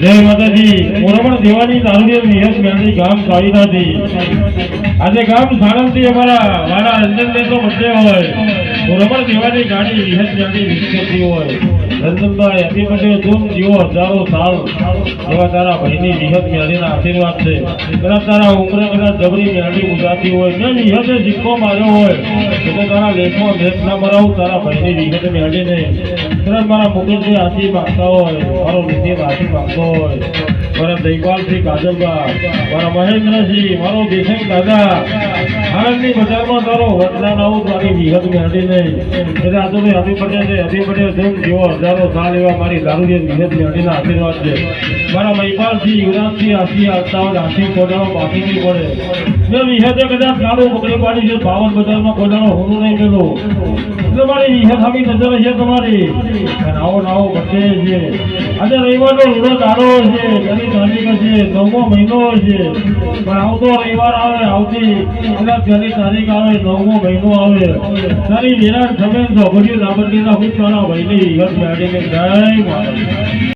જય માતાજી. મોરમણ દેવાની તારુડિયા નિયત ગાંધી ગામ સાવીનાથી આજે ગામ સાણંદથી અમારા વાળા અંજન દેશો બર્થડે હોય. મોરમણ દેવાની ગાડી વિહત ગાંધી વિકસતી હોય. રંજનભાઈ હેપી બર્થડે ધૂમ જીવો, હજારો સાલ એવા તારા ભાઈની વિહત મેળીના આશીર્વાદ છે. કદાચ તારા ઉમરે કદાચ જબરી મેળવી ગુજરાતી હોય. મેં વિહતે સિક્કો માર્યો હોય એટલે તારા લેખમાં લેખ ના મરાવું, તારા ભાઈની વિહત મેળવીને કદાચ મારા મુકેશભાઈ આશી માગતા હોય, મારો નીતિન આશી માગતો હોય. મારા દૈપાલસિંહ કાજલબા મારા મહેન્દ્રસિંહ, મારો દેસાઈ દાદા. આણંદની બજારમાં તારો વડલા આવું તારી વિહત મેળવીને એટલે આ તો મેં હબી પટેલ છે હબી પટેલ જેમ જેવો હજારો સાલ એવા મારી દારૂ વિહત મેળવીના આશીર્વાદ છે. મારા મહિપાલસિંહ યુવરાજસિંહ આશી આવતા આશી કોડાનો બાકી પડે મેં વિહતે કદાચ ગાડું પકડી પાડી છે બાવન બજારમાં કોડાનો હોનું નહીં પેલું. એટલે મારી વિહત આવી નજર છે તમારી. આવો નાવો બધે છે. આજે રવિવારનો રૂડો દારો છે ઘણી તારીખ છે નવમો મહિનો છે. પણ આવતો રવિવાર આવે, આવતી કદાચ ઘણી તારીખ આવે, નવમો મહિનો આવે. તારી વિરાટ જમીન તો ભર્યું લાંબરડીના હું તારા ભાઈની મેળવીને જય માતા